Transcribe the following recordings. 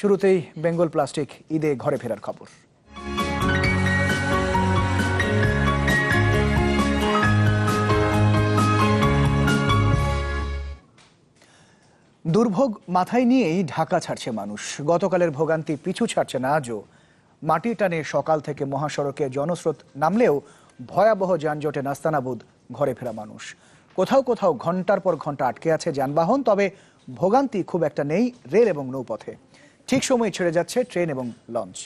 শুরুতেই বেঙ্গল প্লাস্টিক ঈদে ঘরে ফেরার খবর। দুর্ভোগ মাথায় নিয়েই ঢাকা ছাড়ছে মানুষ। গতকালের ভোগান্তি পিছু ছাড়ছে না, আজও মাটি টানে সকাল থেকে মহাসড়কে জনস্রোত নামলেও ভয়াবহ যানজটে নাস্তানাবুদ ঘরে ফেরা মানুষ। কোথাও কোথাও ঘণ্টার পর ঘণ্টা আটকে আছে যানবাহন, তবে ভোগান্তি খুব একটা নেই রেল এবং নৌপথে। ঠিক সময় ছেড়ে যাচ্ছে ট্রেন এবং launch.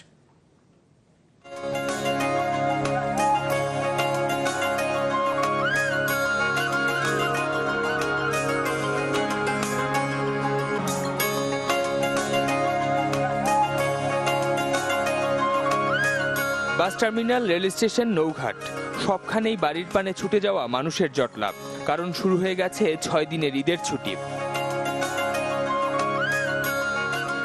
Bus terminal, rail station, নৌঘাট। সবখানেই বাড়ির পানে ছুটে যাওয়া মানুষের জটলাভ। কারণ শুরু হয়ে গেছে ছয় দিনের ঈদের ছুটি।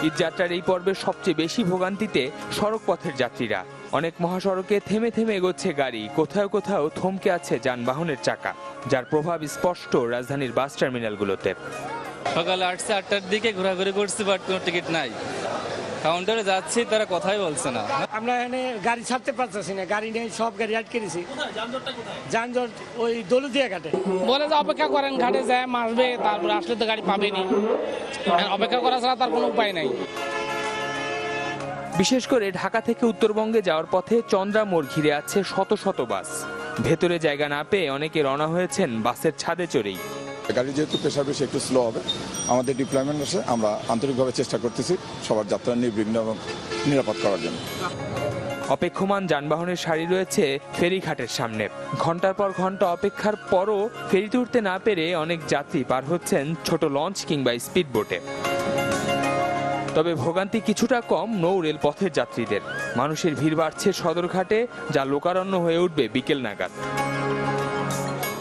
ঈদ যাত্রার এই পর্বে সবচেয়ে বেশি ভোগান্তিতে সড়কপথের যাত্রীরা। অনেক মহাসড়কে থেমে থেমে এগোচ্ছে গাড়ি, কোথাও কোথাও থমকে আছে যানবাহনের চাকা, যার প্রভাব স্পষ্ট রাজধানীর বাস টার্মিনালগুলোতে। সকাল আটটা, আটটার দিকে ঘোরাঘুরি করছি বাট কোনো টিকিট নাই। কাউন্টারে যাচ্ছি তারা কথাই বলছে না। আমরা এখানে গাড়ি ছাড়তে পারতেছি না গাড়ি নেই সব গাড়ি আটকে দিছি। যানজট ওই দৌলতিয়া ঘাটে। বলে যে অপেক্ষা করেন ঘাটে যায় মাসবে তারপরে আসলে তো গাড়ি পাবেনি। আর অপেক্ষা করা ছাড়া তার কোনো উপায় নাই। বিশেষ করে ঢাকা থেকে উত্তরবঙ্গে যাওয়ার পথে চন্দ্রা মোড় ঘিরে আছে শত শত বাস। ভেতরে জায়গা না পেয়ে অনেকে রওনা হয়েছেন বাসের ছাদে চড়েই। গাড়ি যেহেতু প্রেশার বেশি, একটু স্লো হবে, আমাদের ডিপ্লয়মেন্ট আছে, আমরা আন্তরিকভাবে চেষ্টা করতেছি সবার যাত্রা নির্বিঘ্ন এবং নিরাপদ করার জন্য। অপেক্ষমান যানবাহনের সারি রয়েছে ফেরিঘাটের সামনে। ঘণ্টার পর ঘণ্টা অপেক্ষার পরও ফেরিতে উঠতে না পেরে অনেক যাত্রী পার হচ্ছেন ছোট লঞ্চ কিংবা স্পিড বোটে তবে ভোগান্তি কিছুটা কম নৌ রেল পথের যাত্রীদের। মানুষের ভিড় বাড়ছে সদরঘাটে, যা লোকারণ্য হয়ে উঠবে বিকেল নাগাদ।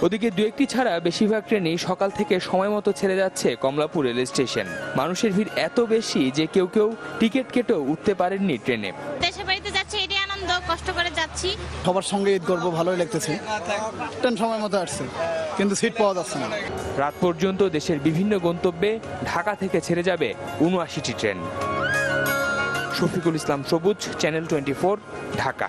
ওদিকে দু একটি ছাড়া বেশিরভাগ ট্রেনই সকাল থেকে সময় মতো ছেড়ে যাচ্ছে কমলাপুর রেল স্টেশন। মানুষের ভিড় এত বেশি যে কেউ কেউ টিকিট কেটেও উঠতে পারেননি ট্রেনে। দেশের বাড়িতে যাচ্ছি এটাই আনন্দ কষ্ট করে যাচ্ছি। সবার সঙ্গে ঈদ করব ভালোই লাগতেছে। ট্রেন সময় মতো আসছে কিন্তু সিট পাওয়া যাচ্ছে না। রাত পর্যন্ত দেশের বিভিন্ন গন্তব্যে ঢাকা থেকে ছেড়ে যাবে উনআশিটি ট্রেন। শফিকুল ইসলাম সবুজ চ্যানেল টোয়েন্টি ঢাকা।